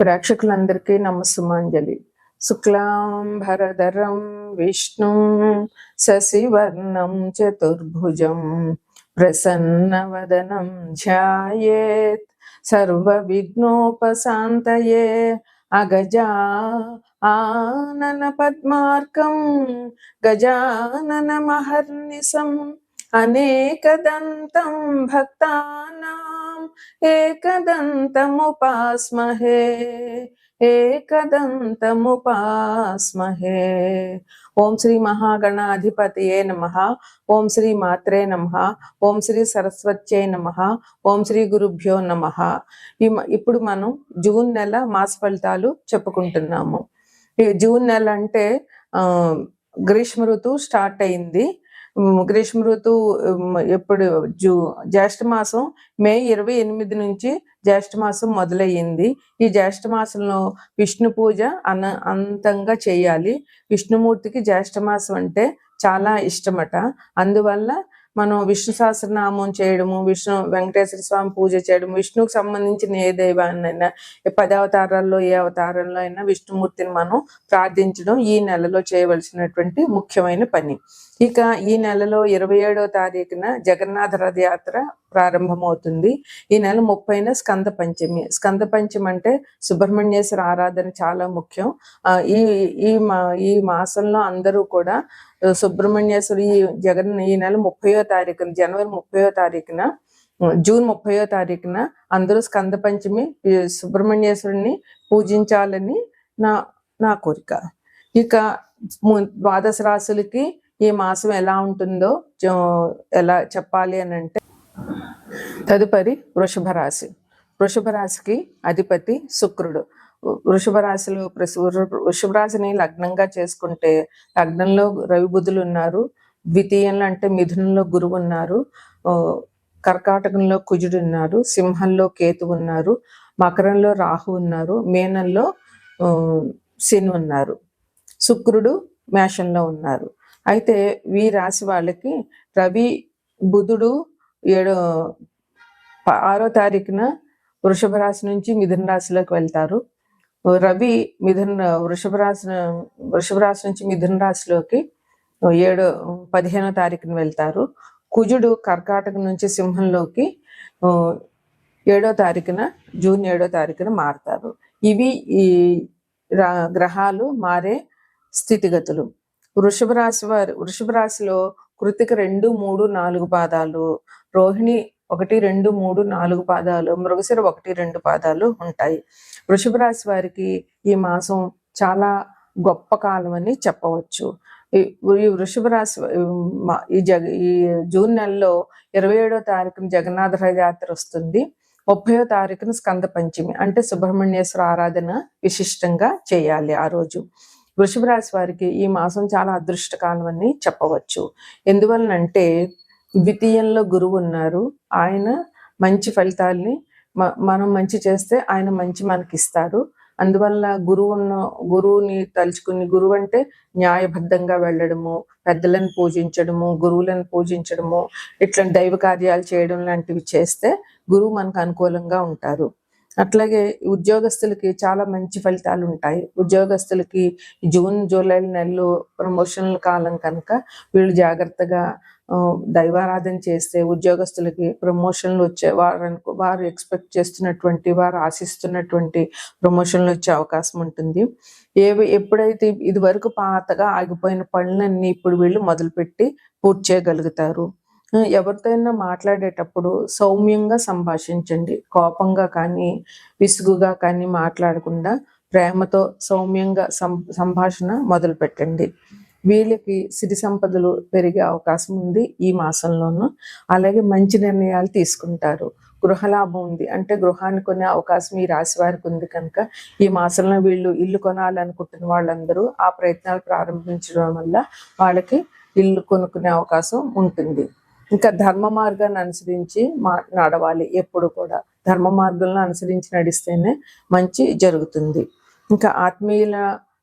ప్రేక్షకులందరికీ నమస్సుమాంజలి. శుక్లాంబరధరం విష్ణు శశివర్ణం చతుర్భుజం ప్రసన్నవదనం ధ్యాయేత్ సర్వ విఘ్నోపశాంతయే అగజా ఆనన పద్మార్కం గజానన మహర్నిశం అనేకదంతం భక్తానా. ఏకదంతముపాస్మహే ఏకదంతముపాస్మహే ఓం శ్రీ మహాగణాధిపతియే నమ. ఓం శ్రీ మాత్రే నమ. ఓం శ్రీ సరస్వత్యే నమ. ఓం శ్రీ గురుభ్యో నమ. ఇప్పుడు మనం జూన్ నెల మాస ఫలితాలు చెప్పుకుంటున్నాము. ఈ జూన్ నెల అంటే ఆ గ్రీష్మ ఋతువు స్టార్ట్ అయింది. గ్రీష్మ ఋతువు ఎప్పుడు జూ జ్యేష్ఠ మాసం మే ఇరవై ఎనిమిది నుంచి జ్యేష్ఠ మాసం మొదలయ్యింది. ఈ జ్యేష్ఠ మాసంలో విష్ణు పూజ అన అంతంగా చేయాలి. విష్ణుమూర్తికి జ్యేష్ఠ మాసం అంటే చాలా ఇష్టమట. అందువల్ల మనం విష్ణు సహస్రనామం చేయడము విష్ణు వెంకటేశ్వర స్వామి పూజ చేయడం విష్ణుకు సంబంధించిన ఏ దైవాన్నైనా ఏ పది అవతారాల్లో ఏ అవతారంలో అయినా విష్ణుమూర్తిని మనం ప్రార్థించడం ఈ నెలలో చేయవలసినటువంటి ముఖ్యమైన పని. ఇక ఈ నెలలో ఇరవై ఏడవ తారీఖున జగన్నాథ రథయాత్ర ప్రారంభమవుతుంది. ఈ నెల ముప్పైన స్కంద పంచమి. స్కంద పంచమి అంటే సుబ్రహ్మణ్యేశ్వర ఆరాధన చాలా ముఖ్యం. ఈ ఈ మా ఈ మాసంలో అందరూ కూడా సుబ్రహ్మణ్యేశ్వరి ఈ జగన్ ఈ నెల ముప్పయో తారీఖున జనవరి ముప్పయో తారీఖున జూన్ ముప్పయో తారీఖున అందరూ స్కంద పంచమి సుబ్రహ్మణ్యేశ్వరుని పూజించాలని నా నా కోరిక. ఇక ము- ద్వాదశ రాశులకి ఈ మాసం ఎలా ఉంటుందో ఎలా చెప్పాలి అని అంటే తదుపరి వృషభ రాశి వృషభ రాశికి అధిపతి శుక్రుడు. వృషభ రాశిలో వృషభ రాశిని లగ్నంగా చేసుకుంటే లగ్నంలో రవి బుధులు ఉన్నారు. ద్వితీయంలో అంటే మిథునంలో గురువు ఉన్నారు. కర్కాటకంలో కుజుడు ఉన్నారు. సింహంలో కేతు ఉన్నారు. మకరంలో రాహు ఉన్నారు. మేనంలో శని ఉన్నారు. శుక్రుడు మేషంలో ఉన్నారు. అయితే ఈ రాశి వాళ్ళకి రవి బుధుడు ఏడో ఆరో తారీఖున వృషభ రాశి నుంచి మిథున రాశిలోకి వెళ్తారు. రవి మిథున వృషభ రాశి వృషభ రాశి నుంచి మిథున రాశిలోకి ఏడో పదిహేనో తారీఖున వెళ్తారు. కుజుడు కర్కాటకం నుంచి సింహంలోకి ఏడో తారీఖున జూన్ ఏడో తారీఖున మారుతారు. ఇవి ఈ గ్రహాలు మారే స్థితిగతులు. వృషభ రాశి వారు వృషభ రాశిలో కృతిక రెండు మూడు నాలుగు పాదాలు. రోహిణి ఒకటి రెండు మూడు నాలుగు పాదాలు. మృగశిర ఒకటి రెండు పాదాలు ఉంటాయి. వృషభ రాశి వారికి ఈ మాసం చాలా గొప్ప కాలం అని చెప్పవచ్చు. ఈ వృషభ రాశి ఈ జగ ఈ జూన్ నెలలో ఇరవై ఏడో తారీఖున జగన్నాథ యాత్ర వస్తుంది. ముప్పయో తారీఖున స్కంద పంచమి అంటే సుబ్రహ్మణ్యేశ్వర ఆరాధన విశిష్టంగా చేయాలి ఆ రోజు. వృషభ రాశి వారికి ఈ మాసం చాలా అదృష్టకాలం అని చెప్పవచ్చు. ఎందువలనంటే ద్వితీయంలో గురువు ఉన్నారు. ఆయన మంచి ఫలితాల్ని మనం మంచి చేస్తే ఆయన మంచి మనకి ఇస్తారు అందువల్ల గురువున్న గురువుని తలుచుకుని గురువు అంటే న్యాయబద్ధంగా వెళ్ళడము పెద్దలను పూజించడము గురువులను పూజించడము ఇట్లా దైవ కార్యాలు చేయడం లాంటివి చేస్తే గురువు మనకు అనుకూలంగా ఉంటారు. అట్లాగే ఉద్యోగస్తులకి చాలా మంచి ఫలితాలు ఉంటాయి. ఉద్యోగస్తులకి జూన్ జూలై నెలలు ప్రమోషన్ల కాలం కనుక వీళ్ళు జాగ్రత్తగా దైవారాధన చేస్తే ఉద్యోగస్తులకి ప్రమోషన్లు వచ్చే వారు వారు ఎక్స్పెక్ట్ చేస్తున్నటువంటి వారు ఆశిస్తున్నటువంటి ప్రమోషన్లు వచ్చే అవకాశం ఉంటుంది. ఏవి ఎప్పుడైతే ఇది వరకు పాతగా ఆగిపోయిన పనులన్నీ ఇప్పుడు వీళ్ళు మొదలుపెట్టి పూర్తి చేయగలుగుతారు. ఎవరితోనైనా మాట్లాడేటప్పుడు సౌమ్యంగా సంభాషించండి. కోపంగా కానీ విసుగుగా కానీ మాట్లాడకుండా ప్రేమతో సౌమ్యంగా సం సంభాషణ మొదలు పెట్టండి. వీళ్ళకి సిరి సంపదలు పెరిగే అవకాశం ఉంది ఈ మాసంలోనూ. అలాగే మంచి నిర్ణయాలు తీసుకుంటారు. గృహలాభం ఉంది. అంటే గృహాన్ని కొనే అవకాశం ఈ రాశి వారికి ఉంది కనుక ఈ మాసంలో వీళ్ళు ఇల్లు కొనాలనుకుంటున్న వాళ్ళందరూ ఆ ప్రయత్నాలు ప్రారంభించడం వల్ల వాళ్ళకి ఇల్లు కొనుక్కునే అవకాశం ఉంటుంది. ఇంకా ధర్మ మార్గాన్ని అనుసరించి మా నడవాలి ఎప్పుడు కూడా. ధర్మ మార్గంలో అనుసరించి నడిస్తేనే మంచి జరుగుతుంది. ఇంకా ఆత్మీయుల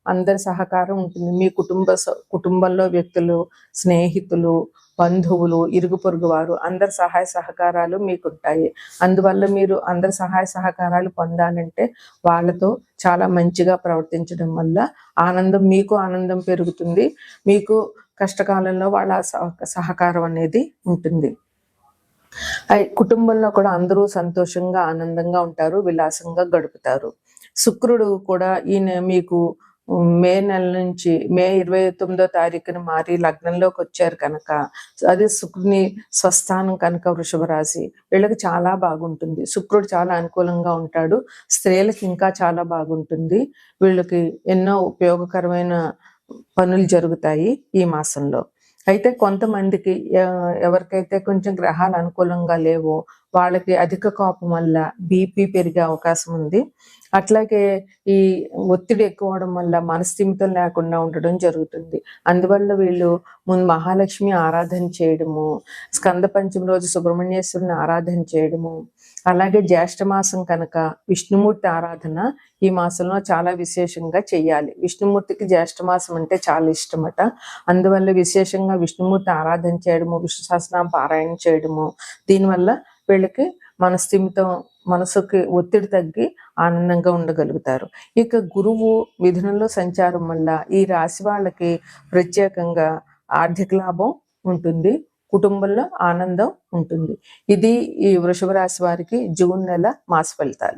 అందరి సహకారం ఉంటుంది. మీ కుటుంబ కుటుంబంలో వ్యక్తులు స్నేహితులు బంధువులు ఇరుగు పొరుగు వారు అందరి సహాయ సహకారాలు మీకు ఉంటాయి అందువల్ల మీరు అందరి సహాయ సహకారాలు పొందాలంటే వాళ్ళతో చాలా మంచిగా ప్రవర్తించడం వల్ల ఆనందం మీకు ఆనందం పెరుగుతుంది. మీకు కష్టకాలంలో వాళ్ళ సహ- సహకారం అనేది ఉంటుంది. కుటుంబంలో కూడా అందరూ సంతోషంగా ఆనందంగా ఉంటారు విలాసంగా గడుపుతారు. శుక్రుడు కూడా ఈయన మీకు మే నెల నుంచి మే ఇరవై తొమ్మిదో తారీఖున మారి లగ్నంలోకి వచ్చారు కనుక అది శుక్రుని స్వస్థానం కనుక వృషభ రాశి వీళ్ళకి చాలా బాగుంటుంది. శుక్రుడు చాలా అనుకూలంగా ఉంటాడు. స్త్రీలకి ఇంకా చాలా బాగుంటుంది. వీళ్ళకి ఎన్నో ఉపయోగకరమైన పనులు జరుగుతాయి ఈ మాసంలో. అయితే కొంతమందికి ఎవరికైతే కొంచెం గ్రహాలు అనుకూలంగా లేవో వాళ్ళకి అధిక కోపం వల్ల బీపీ పెరిగే అవకాశం ఉంది. అట్లాగే ఈ ఒత్తిడి ఎక్కువ అవడం వల్ల మనస్థిమితం లేకుండా ఉండడం జరుగుతుంది. అందువల్ల వీళ్ళు ముందు మహాలక్ష్మి ఆరాధన చేయడము స్కంద పంచమి రోజు సుబ్రహ్మణ్యేశ్వరుని ఆరాధన చేయడము అలాగే జ్యేష్ఠమాసం కనుక విష్ణుమూర్తి ఆరాధన ఈ మాసంలో చాలా విశేషంగా చెయ్యాలి. విష్ణుమూర్తికి జ్యేష్ఠమాసం అంటే చాలా ఇష్టమట. అందువల్ల విశేషంగా విష్ణుమూర్తి ఆరాధన చేయడము విష్ణు సహస్రనామ పారాయణ చేయడము దీనివల్ల వీళ్ళకి మనస్థిమితం మనసుకి ఒత్తిడి తగ్గి ఆనందంగా ఉండగలుగుతారు. ఇక గురువు మిథునంలో సంచారం వల్ల ఈ రాశి వాళ్ళకి ప్రత్యేకంగా ఆర్థిక లాభం ఉంటుంది. కుటుంబంలో ఆనందం ఉంటుంది. ఇది ఈ వృషభ రాశి వారికి జూన్ నెల మాస ఫలితాలు.